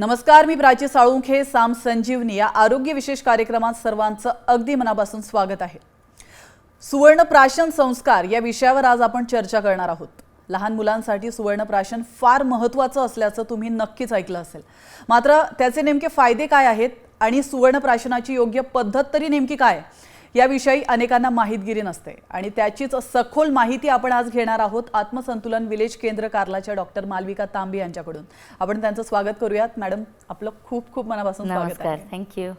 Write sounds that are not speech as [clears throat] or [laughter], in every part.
नमस्कार मी प्राची साळुंखे साम संजीवनी. या आरोग्य विशेष कार्यक्रमात सर्वांचं अगदी मनापासून स्वागत आहे. सुवर्ण प्राशन संस्कार या विषयावर आज आपण चर्चा करणार आहोत. लहान मुलांसाठी सुवर्ण प्राशन फार महत्त्वाचं असल्याचं तुम्ही नक्कीच ऐकलं असेल. मात्र त्याचे नेमके फायदे काय आहेत आणि सुवर्ण प्राशनाची योग्य पद्धत तरी नेमकी काय? याविषयी अनेकांना माहितगिरी नसते. आणि त्याचीच सखोल माहिती आपण आज घेणार आहोत आत्मसंतुलन विलेज केंद्र कार्लाच्या डॉक्टर मालविका तांबे यांच्याकडून. आपण त्यांचं स्वागत करूयात. मॅडम आपलं खूप खूप मनापासून स्वागत थँक्यू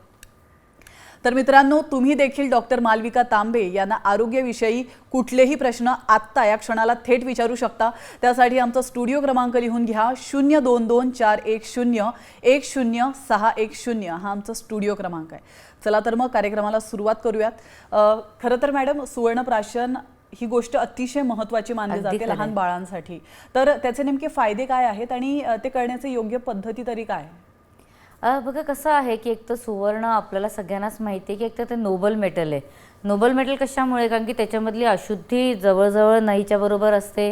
तर मित्रांनो तुम्ही देखील डॉक्टर मालविका तांबे यांना आरोग्यविषयी कुठलेही प्रश्न आत्ता या क्षणाला थेट विचारू शकता. त्यासाठी आमचा स्टुडिओ क्रमांक लिहून घ्या. शून्य दोन दोन चार एक शून्य एक शून्य सहा एक शून्य हा आमचा स्टुडिओ क्रमांक आहे. चला तर मग कार्यक्रमाला सुरुवात करूयात. खरं तर मॅडम सुवर्णप्राशन ही गोष्ट अतिशय महत्त्वाची मानली जाते लहान. बाळांसाठी. तर त्याचे नेमके फायदे काय आहेत आणि ते करण्याचे योग्य पद्धती तरी काय? बघा कसं आहे की एक तर सुवर्ण आपल्याला सगळ्यांनाच माहिती आहे की एक तर ते नोबल मेटल आहे. नोबल मेटल कशामुळे? कारण की त्याच्यामधली अशुद्धी जवळजवळ नाहीच्या बरोबर असते.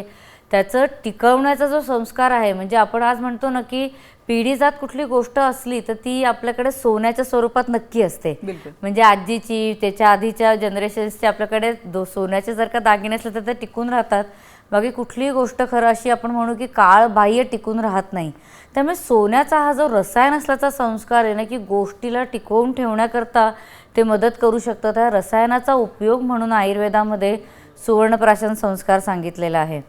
त्याचं टिकवण्याचा जो संस्कार आहे म्हणजे आपण आज म्हणतो ना की पिढीजात कुठली गोष्ट असली तर ती आपल्याकडे सोन्याच्या स्वरूपात नक्की असते. म्हणजे आजीची त्याच्या आधीच्या जनरेशन्सचे आपल्याकडे दो सोन्याचे जर का दागिने असले तर ते टिकून राहतात. बाकी कुठलीही गोष्ट खरं अशी आपण म्हणू की काळ बाह्य टिकून राहत नाही. त्यामुळे सोन्याचा हा जो रसायन असल्याचा संस्कार आहे ना की गोष्टीला टिकवून ठेवण्याकरता ते मदत करू शकतं त्या रसायनाचा उपयोग म्हणून आयुर्वेदामध्ये सुवर्णप्राशन संस्कार सांगितलेला आहे.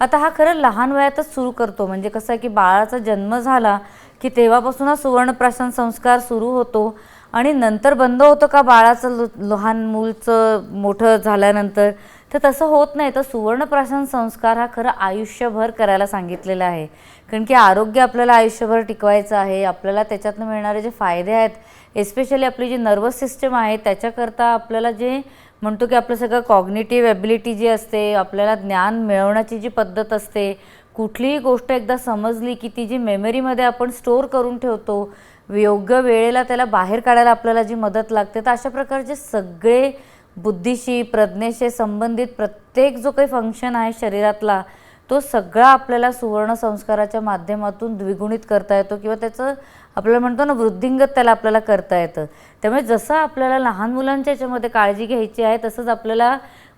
आता हा खरं लहान वयातच सुरू करतो. म्हणजे कसं आहे की बाळाचा जन्म झाला की तेव्हापासून हा सुवर्णप्राशन संस्कार सुरू होतो. आणि नंतर बंद होतं का बाळाचं लहान मूलचं मोठं झाल्यानंतर? तर तसं होत नाही. तर सुवर्णप्राशन संस्कार हा खरं आयुष्यभर करायला सांगितलेला आहे. कारण की आरोग्य आपल्याला आयुष्यभर टिकवायचं आहे. आपल्याला त्याच्यातनं मिळणारे जे फायदे आहेत एस्पेशली आपली जी नर्वस सिस्टम आहे त्याच्याकरता आपल्याला जे म्हणतो की आपलं सगळं कॉग्निटिव्ह ॲबिलिटी जी असते आपल्याला ज्ञान मिळवण्याची जी पद्धत असते कुठलीही गोष्ट एकदा समजली की ती जी मेमरीमध्ये आपण स्टोअर करून ठेवतो योग्य वेळेला त्याला बाहेर काढायला आपल्याला जी मदत लागते तर अशा प्रकारचे सगळे बुद्धीशी प्रज्ञेशी संबंधित प्रत्येक जो काही फंक्शन आहे शरीरातला तो सगळा आपल्याला सुवर्ण संस्काराच्या माध्यमातून द्विगुणित करता येतो किंवा त्याचं आपल्याला म्हणतो ना वृद्धिंगत त्याला आपल्याला करता येतं. त्यामुळे जसं आपल्याला लहान मुलांच्या याच्यामध्ये काळजी घ्यायची आहे तसंच आपल्याला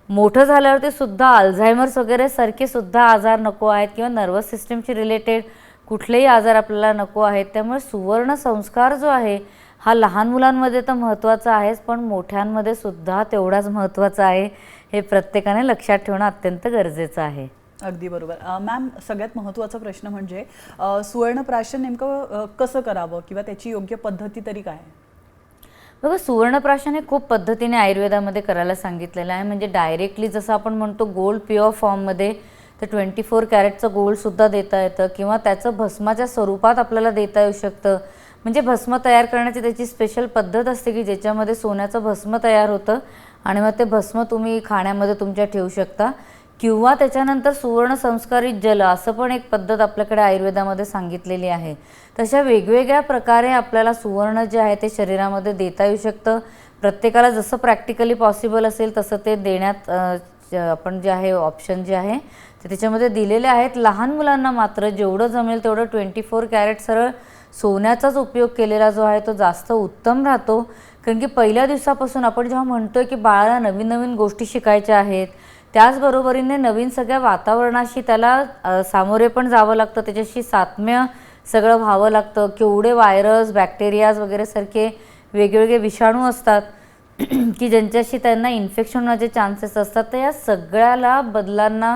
मोठं झाल्यावरती सुद्धा अल्झायमर्स वगैरे सारखे सुद्धा आजार नको आहेत किंवा नर्वस सिस्टमशी रिलेटेड कुठलेही आजार आपल्याला नको आहेत. त्यामुळे सुवर्ण संस्कार जो आहे हा लहान मुलांमध्ये तर महत्त्वाचा आहेच पण मोठ्यांमध्ये सुद्धा तेवढाच महत्त्वाचा आहे हे प्रत्येकाने लक्षात ठेवणं अत्यंत गरजेचं आहे. अगदी बरोबर. मॅम सगळ्यात महत्त्वाचा प्रश्न म्हणजे सुवर्णप्राशन नेमकं कसं करावं किंवा त्याची योग्य पद्धती तरी काय? बघा सुवर्णप्राशन हे खूप पद्धतीने आयुर्वेदामध्ये करायला सांगितलेलं आहे. म्हणजे डायरेक्टली जसं आपण म्हणतो गोल्ड प्युअर फॉर्ममध्ये तर ट्वेंटी फोर कॅरेटचं गोल्डसुद्धा देता येतं किंवा त्याचं भस्माच्या स्वरूपात आपल्याला देता येऊ शकतं. म्हणजे भस्म तयार करण्याची त्याची स्पेशल पद्धत असते की ज्याच्यामध्ये सोन्याचं भस्म तयार होतं आणि मग ते भस्म तुम्ही खाण्यामध्ये तुमच्या ठेवू शकता. किंवा त्याच्यानंतर सुवर्ण संस्कारित जल असं पण एक पद्धत आपल्याकडे आयुर्वेदामध्ये सांगितलेली आहे. तशा वेगवेगळ्या प्रकारे आपल्याला सुवर्ण जे आहे ते शरीरामध्ये देता येऊ शकतं. प्रत्येकाला जसं प्रॅक्टिकली पॉसिबल असेल तसं ते देण्यात आपण जे आहे ऑप्शन जे आहे ते त्याच्यामध्ये दिलेले आहेत. लहान मुलांना मात्र जेवढं जमेल तेवढं ट्वेंटी फोर कॅरेट सरळ सोन्याचाच उपयोग केलेला जो आहे तो जास्त उत्तम राहतो. कारण की पहिल्या दिवसापासून आपण जेव्हा म्हणतोय की बाळाला नवीन नवीन गोष्टी शिकायच्या आहेत त्याचबरोबरीने नवीन सगळ्या वातावरणाशी त्याला सामोरे पण जावं लागतं. त्याच्याशी सात्म्य सगळं व्हावं लागतं. केवढे व्हायरस बॅक्टेरियाज वगैरे सारखे वेगवेगळे विषाणू असतात [clears throat] की ज्यांच्याशी त्यांना इन्फेक्शन होण्याचे चान्सेस असतात. तर या सगळ्याला बदलांना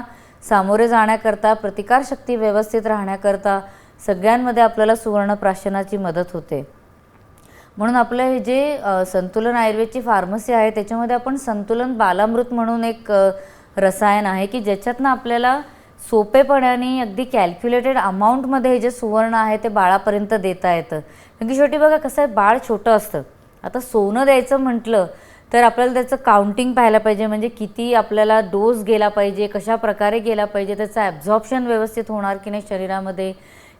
सामोरे जाण्याकरता प्रतिकारशक्ती व्यवस्थित राहण्याकरता सगळ्यांमध्ये आपल्याला सुवर्ण प्राशनाची मदत होते. म्हणून आपलं हे जे संतुलन आयुर्वेदची फार्मसी आहे त्याच्यामध्ये आपण संतुलन बालामृत म्हणून एक रसायन आहे की ज्याच्यातनं आपल्याला सोपेपणाने अगदी कॅल्क्युलेटेड अमाऊंटमध्ये हे जे सुवर्ण आहे ते बाळापर्यंत देता येतं. कारण की शेवटी बघा कसं आहे बाळ छोटं असतं. आता सोनं द्यायचं म्हटलं तर आपल्याला त्याचं काउंटिंग पाहायला पाहिजे. म्हणजे किती आपल्याला डोस गेला पाहिजे कशा प्रकारे गेला पाहिजे त्याचं ॲब्झॉर्प्शन व्यवस्थित होणार की नाही शरीरामध्ये?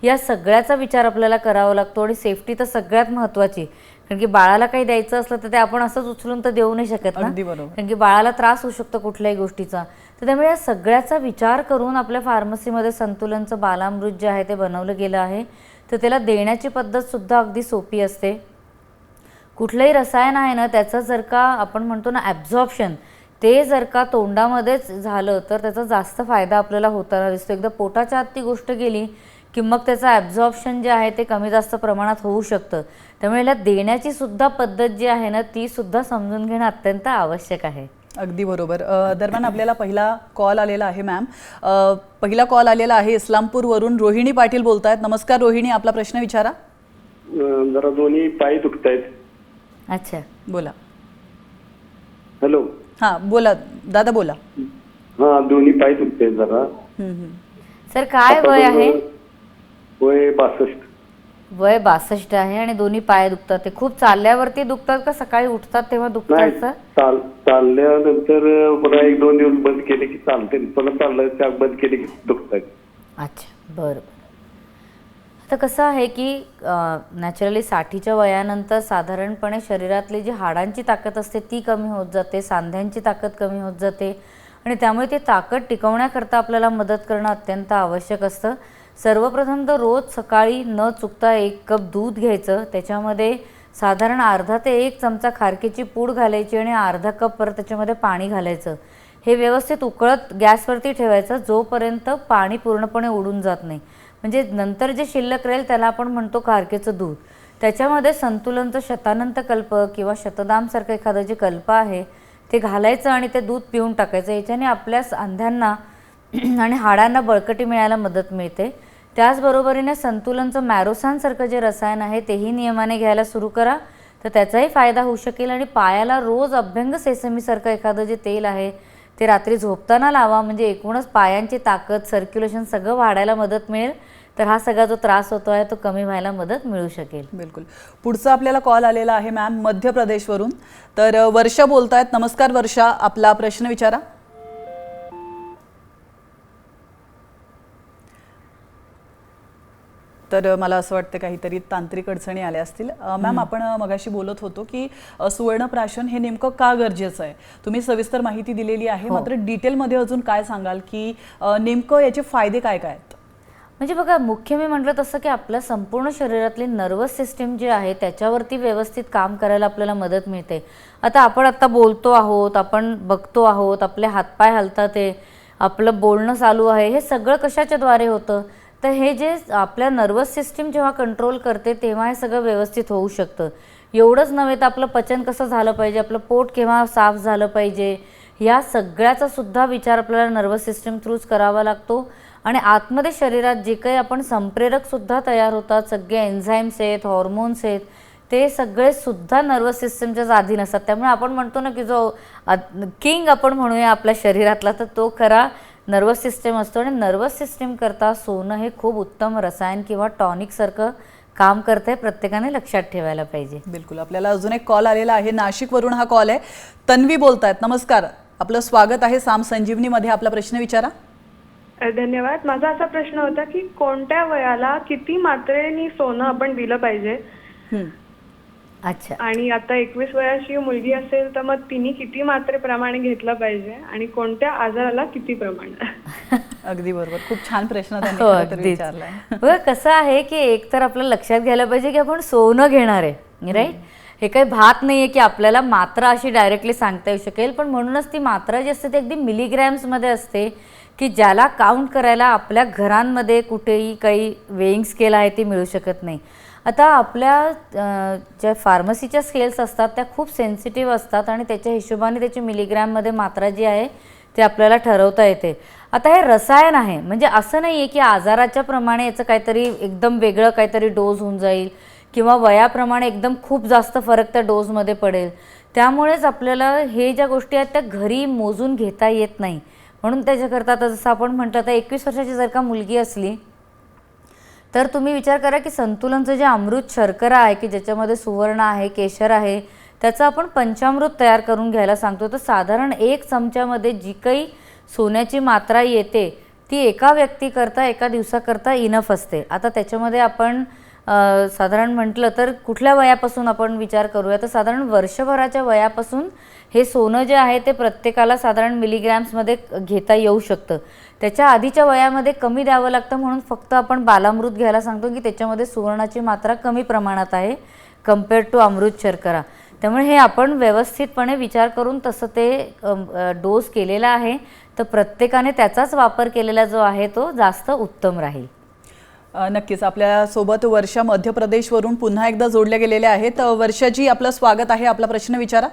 या सगळ्याचा विचार आपल्याला करावा लागतो आणि सेफ्टी तर सगळ्यात महत्त्वाची कारण की बाळाला काही द्यायचं असलं तर ते आपण असंच उचलून तर देऊ नाही शकत ना. कारण की बाळाला त्रास होऊ शकतो कुठल्याही गोष्टीचा. तर त्यामुळे या सगळ्याचा विचार करून आपल्या फार्मसीमध्ये संतुलनचं बालामृत जे आहे ते बनवलं गेलं आहे. तर त्याला देण्याची पद्धतसुद्धा अगदी सोपी असते. कुठलंही रसायन आहे ना त्याचं जर का आपण म्हणतो ना ॲब्झॉर्प्शन ते जर का तोंडामध्येच झालं तर त्याचा जास्त फायदा आपल्याला होताना दिसतो. एकदा पोटाच्या आत ती गोष्ट गेली की मग त्याचं ॲब्झॉर्प्शन जे आहे ते कमी जास्त प्रमाणात होऊ शकतं. त्यामुळे याला देण्याची सुद्धा पद्धत जी आहे ना ती सुद्धा समजून घेणं अत्यंत आवश्यक आहे. अगदी बरोबर. अ, दरम्यान आपल्याला पहिला कॉल आलेला आहे मॅम पहिला कॉल आलेला आहे इस्लामपूरवरून रोहिणी पाटील बोलतायत. नमस्कार रोहिणी आपला प्रश्न विचारा. जरा दोन्ही पाय दुखतायत. अच्छा. बोला. हॅलो. हां बोला. दादा बोला. हा दोन्ही पाय दुखतायत जरा. हम्म, हम्म. सर काय वय आहे? वय बासष्ट. वय बासष्ट आहे आणि दोन्ही पाय दुखतात. ते खूप चालल्यावरती दुखतात का? सकाळी उठतात तेव्हा नाही दुखतात चाल चालल्यानंतर पुन्हा एक दोन दिवस बंद केले की चालते. पुन्हा चाललं त्या बंद केले की दुखतात अच्छा बरं. बरं आता कसं आहे की नॅचरली साठीच्या वयानंतर साधारणपणे शरीरातली जी हाडांची ताकद असते ती कमी होत जाते सांध्यांची ताकद कमी होत जाते. आणि त्यामुळे ती ताकद टिकवण्याकरता आपल्याला मदत करणं अत्यंत आवश्यक असतं. सर्वप्रथम तर रोज सकाळी न चुकता एक कप दूध घ्यायचं. त्याच्यामध्ये साधारण अर्धा ते एक चमचा खारकीची पूड घालायची आणि अर्धा कप परत त्याच्यामध्ये पाणी घालायचं. हे व्यवस्थित उकळत गॅसवरती ठेवायचं जोपर्यंत पाणी पूर्णपणे उडून जात नाही. म्हणजे नंतर जे शिल्लक राहील त्याला आपण म्हणतो खारकेचं दूध. त्याच्यामध्ये संतुलनचं शतानंत कल्प किंवा शतदामसारखं एखादं जे कल्प आहे ते घालायचं आणि ते दूध पिऊन टाकायचं. याच्याने आपल्या अंध्यांना [clears throat] आणि हाडांना बळकटी मिळायला मदत मिळते. त्याचबरोबरीने संतुलनचं मॅरोसानसारखं जे रसायन आहे तेही नियमाने घ्यायला सुरू करा. तर त्याचाही फायदा होऊ शकेल आणि पायाला रोज अभ्यंग सेसमीसारखं एखादं जे तेल आहे ते रात्री झोपताना लावा. म्हणजे एकूणच पायांची ताकद सर्क्युलेशन सगळं वाढायला मदत मिळेल. तर हा सगळा जो त्रास होतो आहे तो कमी व्हायला मदत मिळू शकेल. बिलकुल. पुढचा आपल्याला कॉल आलेला आहे मॅम मध्य प्रदेशवरून. तर वर्षा बोलतायत. नमस्कार वर्षा. आपला प्रश्न विचारा. तर मला असं वाटतं काहीतरी तांत्रिक अडचणी आल्या असतील. मॅम आपण मगाशी बोलत होतो की अ, सुवर्णप्राशन हे नेमकं का गरजेचं आहे? तुम्ही सविस्तर माहिती दिलेली आहे. मात्र डिटेलमध्ये अजून काय सांगाल की नेमकं याचे फायदे काय काय आहेत? म्हणजे बघा मुख्य मी म्हटलं तसं की आपल्या संपूर्ण शरीरातली नर्वस सिस्टीम जी आहे त्याच्यावरती व्यवस्थित काम करायला आपल्याला मदत मिळते. आता आपण आता बोलतो आहोत आपण बघतो आहोत आपले हातपाय हलतात आहे आपलं बोलणं चालू आहे हे सगळं कशाच्याद्वारे होतं? तर हे जे आपल्या नर्वस सिस्टीम जेव्हा कंट्रोल करते तेव्हा हे सगळं व्यवस्थित होऊ शकतं. एवढंच नव्हे तर आपलं पचन कसं झालं पाहिजे आपलं पोट केव्हा साफ झालं पाहिजे या सगळ्याचा सुद्धा विचार आपल्याला नर्वस सिस्टीम थ्रूच करावा लागतो. आणि आतमध्ये शरीरात जे काही आपण संप्रेरकसुद्धा तयार होतात सगळे एन्झाईम्स आहेत हॉर्मोन्स आहेत ते सगळे सुद्धा नर्वस सिस्टमच्याच अधीन असतात. त्यामुळे आपण म्हणतो ना की जो किंग आपण म्हणूया आपल्या शरीरातला तर तो खरा नर्वस सिस्टम असतो आणि नर्वस सिस्टीम करता सोनं हे खूप उत्तम रसायन किंवा टॉनिकसारखं काम करतंय प्रत्येकाने लक्षात ठेवायला पाहिजे. बिलकुल. आपल्याला अजून एक कॉल आलेला आहे. नाशिकवरून हा कॉल आहे. तन्वी बोलतायत. नमस्कार. आपलं स्वागत आहे साम संजीवनीमध्ये. आपला प्रश्न विचारा. धन्यवाद. माझा असा प्रश्न होता की कोणत्या वयाला किती मात्रेनी सोनं आपण दिलं पाहिजे? हं. अच्छा. आणि आता एकवीस वयाची मुलगी असेल तर मग तिने किती मात्रेप्रमाणे घेतलं पाहिजे आणि कोणत्या आजाराला किती प्रमाण? [laughs] अगदी बरोबर. खूप छान प्रश्न त्यांनी हो खरं तर अगदीच. विचारलाय. बघा कसं आहे की एक तर आपलं लक्षात घ्यायला पाहिजे की आपण सोनं घेणार आहे राईट हे काही भात नाही आहे की आपल्याला मात्रा अशी डायरेक्टली सांगता येऊ शकेल पण म्हणूनच ती मात्रा जी असते ती अगदी मिलीग्रॅम्समध्ये असते की ज्याला काउंट करायला आपल्या घरांमध्ये कुठेही काही वेईंग स्केल आहे ती मिळू शकत नाही. आता आपल्या ज्या फार्मसीच्या स्केल्स असतात त्या खूप सेन्सिटिव्ह असतात आणि त्याच्या हिशोबाने त्याची मिलीग्रॅममध्ये मात्रा जी आहे ते आपल्याला ठरवता येते. आता हे रसायन आहे म्हणजे असं नाही आहे की आजाराच्या प्रमाणे याचं काहीतरी एकदम वेगळं काहीतरी डोस होऊन जाईल किंवा वयाप्रमाणे एकदम खूप जास्त फरक त्या डोसमध्ये पडेल. त्यामुळेच आपल्याला हे ज्या गोष्टी आहेत त्या घरी मोजून घेता येत नाही. म्हणून त्याच्याकरता आता जसं आपण म्हटलं तर एकवीस वर्षाची जर का मुलगी असली तर तुम्ही विचार करा की संतुलनचं जे अमृत शर्करा आहे की ज्याच्यामध्ये सुवर्ण आहे केशर आहे त्याचं आपण पंचामृत तयार करून घ्यायला सांगतो. तर साधारण एक चमच्यामध्ये जी काही सोन्याची मात्रा येते ती एका व्यक्तीकरता एका दिवसाकरता इनफ असते. आता त्याच्यामध्ये आपण साधारण म्हटलं तर कुठल्या वयापासून आपण विचार करूया? तर साधारण वर्षभराच्या वयापासून हे सोनं जे आहे ते प्रत्येकाला साधारण मिलीग्रॅम्समध्ये घेता येऊ शकतं. त्याच्या आधीच्या वयामध्ये कमी द्यावं लागतं म्हणून फक्त आपण बालामृत घ्यायला सांगतो की त्याच्यामध्ये सुवर्णाची मात्रा कमी प्रमाणात आहे कंपेअर टू अमृत शर्करा. त्यामुळे हे आपण व्यवस्थितपणे विचार करून तसं ते डोस केलेला आहे. तर प्रत्येकाने त्याचाच वापर केलेला जो आहे तो जास्त उत्तम राहील. नक्कीच. आपल्यासोबत वर्षा मध्य प्रदेशवरून पुन्हा एकदा जोडल्या गेलेल्या आहेत. वर्षाजी आपलं स्वागत आहे. आपला प्रश्न विचारा.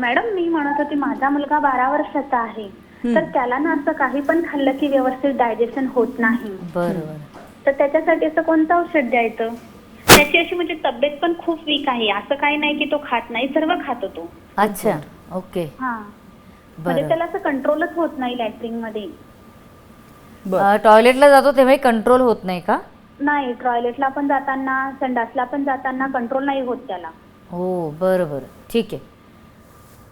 मॅडम मी म्हणत होती माझा मुलगा बारा वर्षाचा आहे. तर त्याला ना असं काही पण खाल्लं की व्यवस्थित डायजेशन होत नाही. बरोबर तर त्याच्यासाठी असं कोणतं औषध द्यायचं? त्याची अशी म्हणजे तब्येत पण खूप वीक आहे. असं काही नाही की तो खात नाही सर्व खातो तो. अच्छा. ओके. हा. म्हणजे बरं. त्याला असं कंट्रोलच होत नाही लॅट्रिनमध्ये. बरं. टॉयलेटला जातो तेव्हाही कंट्रोल होत नाही का? नाही टॉयलेटला पण जाताना संडासला पण जाताना कंट्रोल नाही होत त्याला. हो बरं बरं. ठीक आहे.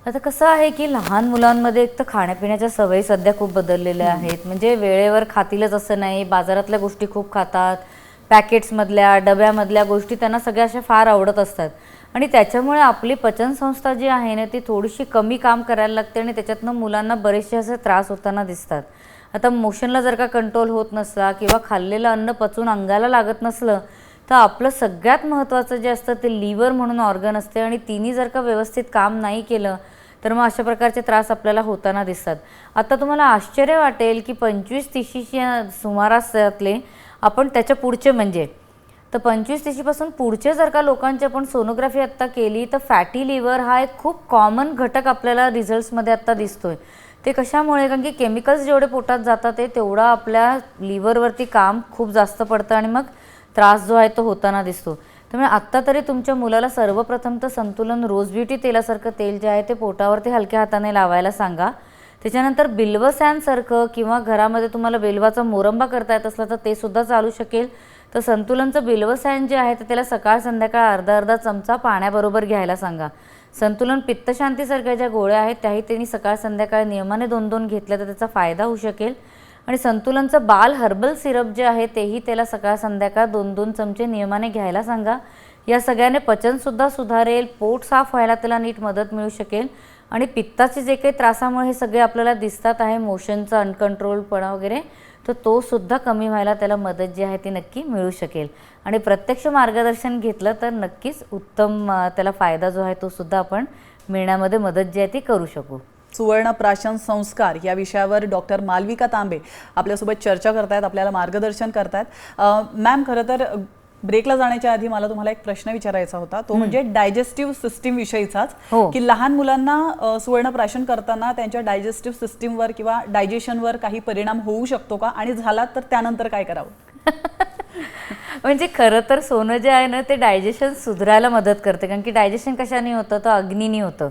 आता कसं आहे की लहान मुलांमध्ये एक तर खाण्यापिण्याच्या सवयी सध्या खूप बदललेल्या आहेत. म्हणजे वेळेवर खातीलच असं नाही. बाजारातल्या गोष्टी खूप खातात. पॅकेट्समधल्या डब्यामधल्या गोष्टी त्यांना सगळ्या अशा फार आवडत असतात. आणि त्याच्यामुळे आपली पचनसंस्था जी आहे ना ती थोडीशी कमी काम करायला लागते आणि त्याच्यातनं मुलांना बरेचसे असे त्रास होताना दिसतात. आता मोशनला जर का कंट्रोल होत नसला किंवा खाल्लेलं अन्न पचून अंगाला लागत नसलं तर आपलं सगळ्यात महत्त्वाचं जे असतं ते लिव्हर म्हणून ऑर्गन असते आणि तिने जर का व्यवस्थित काम नाही केलं तर मग अशा प्रकारचे त्रास आपल्याला होताना दिसतात. आता तुम्हाला आश्चर्य वाटेल की पंचवीस तीशीच्या सुमारासातले आपण त्याच्या पुढचे म्हणजे तर पंचवीस तिशीपासून पुढचे जर का लोकांची आपण सोनोग्राफी आत्ता केली तर फॅटी लिव्हर हा एक खूप कॉमन घटक आपल्याला रिझल्ट्समध्ये आत्ता दिसतोय. ते कशामुळे? कारण की केमिकल्स जेवढे पोटात जातात ते तेवढा आपल्या लिव्हरवरती काम खूप जास्त पडतं आणि मग त्रास जो आहे तो होताना दिसतो. त्यामुळे आत्ता तरी तुमच्या मुलाला सर्वप्रथम तर संतुलन रोज ब्युटी तेलासारखं तेल जे आहे ते पोटावरती हलक्या हाताने लावायला सांगा. त्याच्यानंतर बिल्वसॅनसारखं किंवा घरामध्ये तुम्हाला बेलवाचा मोरंबा करता येत असला तर ते सुद्धा चालू शकेल. तर संतुलनचं बिल्वसॅन जे आहे तर त्याला सकाळ संध्याकाळ अर्धा अर्धा चमचा पाण्याबरोबर घ्यायला सांगा. संतुलन पित्तशांतीसारख्या ज्या गोळ्या आहेत त्याही त्यांनी सकाळ संध्याकाळ नियमाने दोन दोन घेतल्या तर त्याचा फायदा होऊ शकेल. आणि संतुलनचं बाल हर्बल सिरप जे आहे तेही त्याला सकाळ संध्याकाळ दोन दोन चमचे नियमाने घ्यायला सांगा. या सगळ्याने पचनसुद्धा सुधारेल पोट साफ व्हायला त्याला नीट मदत मिळू शकेल. आणि पित्ताचे जे काही त्रासामुळे हे सगळे आपल्याला दिसतात आहे मोशनचा अनकंट्रोलपणा वगैरे तर तो सुद्धा कमी व्हायला त्याला मदत जी आहे ती नक्की मिळू शकेल. आणि प्रत्यक्ष मार्गदर्शन घेतलं तर नक्कीच उत्तम त्याला फायदा जो आहे तो सुद्धा आपण मिळण्यामध्ये मदत जी आहे ती करू शकू. सुवर्ण प्राशन संस्कार या विषयावर डॉक्टर मालविका तांबे आपल्यासोबत चर्चा करतायत आपल्याला मार्गदर्शन करतायत. मॅम खरं तर ब्रेकला जाण्याच्या आधी मला तुम्हाला एक प्रश्न विचारायचा होता. तो म्हणजे डायजेस्टिव्ह सिस्टीम विषयीचाच. हो. की लहान मुलांना सुवर्ण प्राशन करताना त्यांच्या डायजेस्टिव्ह सिस्टीमवर किंवा डायजेशनवर काही परिणाम होऊ शकतो का? आणि झाला तर त्यानंतर काय करावं? [laughs] म्हणजे खरं तर सोनं जे आहे ना ते डायजेशन सुधारायला मदत करते. कारण की डायजेशन कशाने होतं? तर अग्नीने होतं.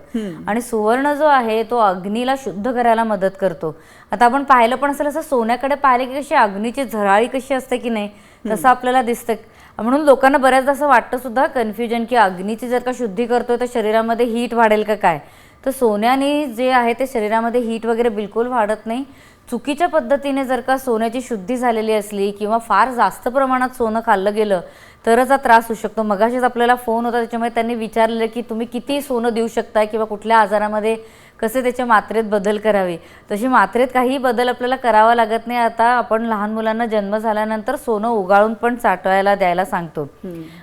आणि सुवर्ण जो आहे तो अग्नीला शुद्ध करायला मदत करतो. आता आपण पाहिलं पण असेल असं सोन्याकडे पाहिले की कशी अग्नीची झराळी कशी असते की नाही? तसं आपल्याला दिसतं. म्हणून लोकांना बऱ्याचदा असं वाटतं सुद्धा कन्फ्युजन की अग्नीची जर का शुद्धी करतोय तर शरीरामध्ये हीट वाढेल का काय? तर सोन्याने जे आहे ते शरीरामध्ये हीट वगैरे बिलकुल वाढत नाही. चुकीच्या पद्धतीने जर का सोन्याची शुद्धी झालेली असली किंवा फार जास्त प्रमाणात सोनं खाल्लं गेलं तरच हा त्रास होऊ शकतो. मगाशीच आपल्याला फोन होता त्याच्यामुळे त्यांनी विचारलेलं की तुम्ही किती सोनं देऊ शकताय किंवा कुठल्या आजारामध्ये कसे त्याच्या मात्रेत बदल करावे? तशी मात्रेत काही बदल आपल्याला करावा लागत नाही. आता आपण लहान मुलांना जन्म झाल्यानंतर सोनं उगाळून पण साठवायला द्यायला सांगतो.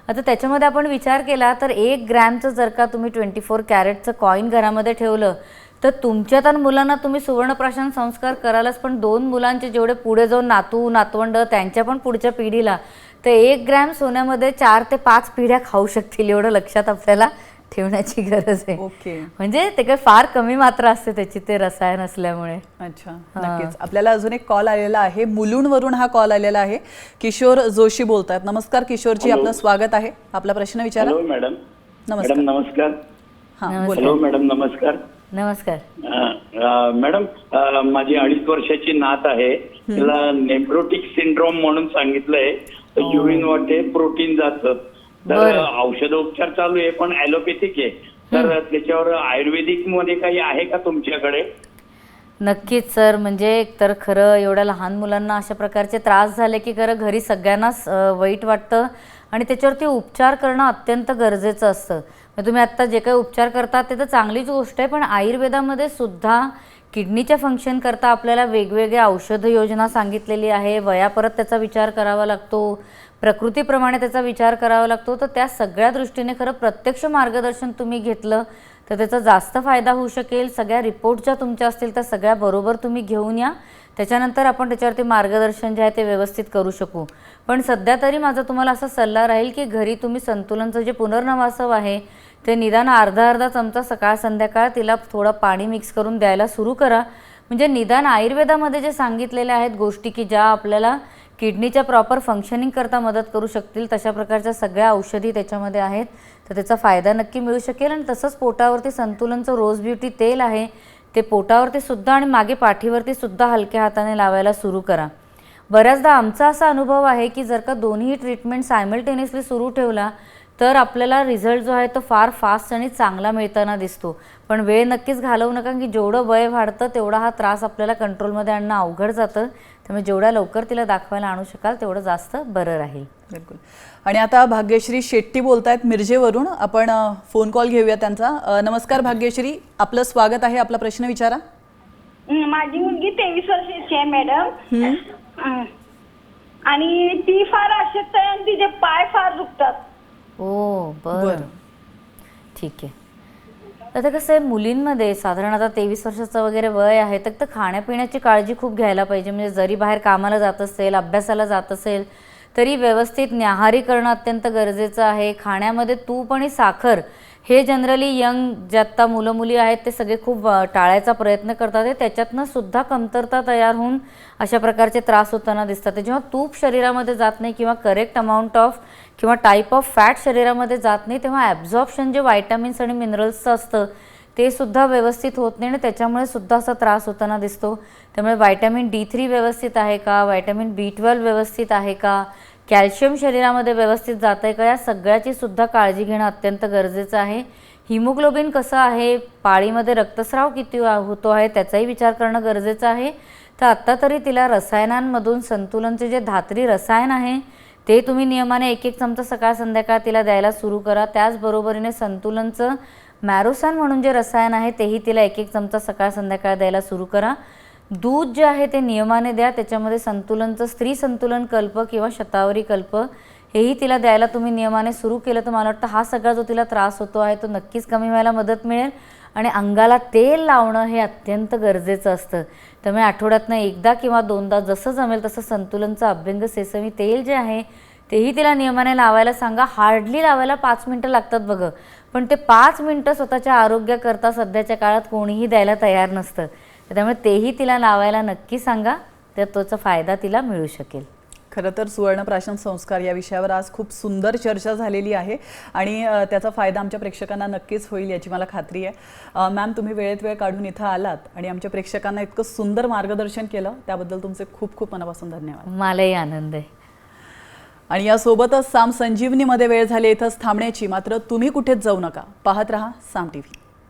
आता त्याच्यामध्ये आपण विचार केला तर एक ग्रॅमचं जर का तुम्ही ट्वेंटी फोर कॅरेटचं कॉईन घरामध्ये ठेवलं तर तुमच्या तर मुलांना तुम्ही सुवर्णप्राशन संस्कार करालच पण दोन मुलांचे जेवढे पुढे जाऊन नातू नातवंड त्यांच्या पण पुढच्या पिढीला तर एक ग्रॅम सोन्यामध्ये चार ते पाच पिढ्या खाऊ शकतील एवढं लक्षात आपल्याला ठेवण्याची गरज आहे. ओके. म्हणजे ते काही फार कमी मात्रा असते त्याची ते रसायन असल्यामुळे. अच्छा नक्कीच. आपल्याला अजून एक कॉल आलेला आहे. मुलुंडवरून हा कॉल आलेला आहे. किशोर जोशी बोलतायत. नमस्कार किशोरजी आपलं स्वागत आहे. आपला प्रश्न विचारा. हॅलो मॅडम नमस्कार. मॅडम नमस्कार. हा बोला. हॅलो मॅडम नमस्कार. नमस्कार. मॅडम माझी अडीच वर्षाची नात आहे. तिला नेफ्रोटिक सिंड्रोम म्हणून सांगितलंय. युरिन वाटे प्रोटीन जातं. तर. औषधोपचार चालू आहे पण ॲलोपॅथिक आहे. तर त्याच्यावर आयुर्वेदिकमध्ये काही आहे का तुमच्याकडे? नक्कीच सर. म्हणजे तर खरं एवढ्या लहान मुलांना अशा प्रकारचे त्रास झाले की खरं घरी सगळ्यांनाच वाईट वाटतं. आणि त्याच्यावरती उपचार करणं अत्यंत गरजेचं असतं. तुम्ही आत्ता जे काही उपचार करता ते तर चांगलीच गोष्ट आहे पण आयुर्वेदामध्ये सुद्धा किडनीच्या फंक्शन करता आपल्याला वेगवेगळ्या औषध योजना सांगितलेली आहे. वयापरत त्याचा विचार करावा लागतो. प्रकृतीप्रमाणे त्याचा विचार करावा लागतो. तर त्या सगळ्या दृष्टीने खरं प्रत्यक्ष मार्गदर्शन तुम्ही घेतलं तर त्याचा जास्त फायदा होऊ शकेल. सगळ्या रिपोर्ट ज्या तुमच्या असतील त्या सगळ्या बरोबर तुम्ही घेऊन या. त्याच्यानंतर आपण त्याच्यावरती मार्गदर्शन जे आहे ते व्यवस्थित करू शकू. पण सध्या तरी माझा तुम्हाला असा सल्ला राहील की घरी तुम्ही संतुलनचं जे पुनर्नवासव आहे ते निदान अर्धा अर्धा चमचा सकाळ संध्याकाळ तिला थोडं पाणी मिक्स करून द्यायला सुरू करा. म्हणजे निदान आयुर्वेदामध्ये जे सांगितलेल्या आहेत गोष्टी की ज्या आपल्याला किडनीच्या प्रॉपर फंक्शनिंग करता मदत करू शकतील तशा प्रकारच्या सगळ्या औषधी त्याच्यामध्ये आहेत. तर त्याचा फायदा नक्की मिळू शकेल आणि तसंच पोटावरती संतुलनचं रोज ब्युटी तेल आहे ते पोटावरती सुद्धा आणि मागे पाठीवरती सुद्धा हलक्या हाताने लावायला सुरू करा. बऱ्याचदा आमचा असा अनुभव आहे की जर का दोन्ही ट्रीटमेंट सायमल्टेनियसली सुरू ठेवला तर आपल्याला रिझल्ट जो आहे तो फार फास्ट आणि चांगला मिळताना दिसतो. पण वेळ नक्कीच घालवू नका की जेवढं वय वाढतं तेवढा हा त्रास आपल्याला कंट्रोलमध्ये आणणं अवघड जातं. त्यामुळे जेवढ्या लवकर तिला दाखवायला आणू शकाल तेवढं जास्त बरं राहील. बिलकुल. आणि आता भाग्यश्री शेट्टी बोलतायत मिरजेवरून. आपण फोन कॉल घेऊया त्यांचा. नमस्कार भाग्यश्री. आपलं स्वागत आहे. आपला प्रश्न विचारा. माझी मुलगी तेवीस वर्षाची आहे मॅडम. आणि ती फार अशक्त आहे आणि तिचे पाय फार दुखतात. ओ बरं. बरं. ठीक आहे. आता कसं आहे मुलींमध्ये साधारण आता तेवीस वर्षाचं वगैरे वय आहे तर तर खाण्यापिण्याची काळजी खूप घ्यायला पाहिजे. म्हणजे जरी बाहेर कामाला जात असेल अभ्यासाला जात असेल तरी व्यवस्थित न्याहारी करणं अत्यंत गरजेचं आहे. खाण्यामध्ये तूप आणि साखर हे जनरली यंग जे आत्ता मुलं मुली आहेत ते सगळे खूप टाळायचा प्रयत्न करतात. त्याच्यातनं सुद्धा कमतरता तयार होऊन अशा प्रकारचे त्रास होताना दिसतात. जेव्हा तूप शरीरामध्ये जात नाही किंवा करेक्ट अमाऊंट ऑफ किंवा टाईप ऑफ फॅट शरीरामध्ये जात नाही तेव्हा ॲब्झॉर्प्शन जे व्हायटामिन्स आणि मिनरल्सचं असतं ते सुद्धा व्यवस्थित होत नाही आणि त्याच्यामुळे सुद्धा असा त्रास होताना दिसतो. त्यामुळे व्हायटॅमिन डी थ्री व्यवस्थित आहे का? व्हायटॅमिन बी ट्वेल्व व्यवस्थित आहे का? कॅल्शियम शरीरामध्ये व्यवस्थित जात आहे का? या सगळ्याची सुद्धा काळजी घेणं अत्यंत गरजेचं आहे. हिमोग्लोबिन कसं आहे? पाळीमध्ये रक्तस्राव किती होतो आहे त्याचाही विचार करणं गरजेचं आहे. तर आत्ता तरी तिला रसायनांमधून संतुलनचे जे धात्री रसायन आहे ते तुम्ही नियमाने एक एक चमचा सकाळ संध्याकाळ तिला द्यायला सुरू करा. त्याचबरोबरीने संतुलनचं मॅरोसान म्हणून जे रसायन आहे तेही तिला एक एक चमचा सकाळ संध्याकाळ द्यायला सुरू करा. दूध जे आहे ते नियमाने द्या त्याच्यामध्ये संतुलनचं स्त्री संतुलन कल्प किंवा शतावरी कल्प हेही तिला द्यायला तुम्ही नियमाने सुरू केलं तर मला वाटतं हा सगळा जो तिला त्रास होतो आहे तो नक्कीच कमी व्हायला मदत मिळेल. आणि अंगाला तेल लावणं हे अत्यंत गरजेचं असतं. त्यामुळे आठवड्यातनं एकदा किंवा दोनदा जसं जमेल तसं संतुलनचं अभ्यंग सेसमी तेल जे आहे तेही तिला नियमाने लावायला सांगा. हार्डली लावायला पाच मिनटं लागतात बघं. पण ते पाच मिनटं स्वतःच्या आरोग्याकरता सध्याच्या काळात कोणीही द्यायला तयार नसतं. तर त्यामुळे तेही तिला लावायला नक्की सांगा तर त्याचा फायदा तिला मिळू शकेल. खरं तर सुवर्ण प्राशन संस्कार या विषयावर आज खूप सुंदर चर्चा झालेली आहे आणि त्याचा फायदा आमच्या प्रेक्षकांना नक्कीच होईल याची मला खात्री आहे. मॅम तुम्ही वेळेत वेळ काढून इथं आलात आणि आमच्या प्रेक्षकांना इतकं सुंदर मार्गदर्शन केलं त्याबद्दल तुमचे खूप खूप मनापासून धन्यवाद. मलाही आनंद आहे. आणि यासोबतच साम संजीवनीमध्ये वेळ झाली इथंच थांबण्याची मात्र तुम्ही कुठेच जाऊ नका. पाहत रहा साम टी व्ही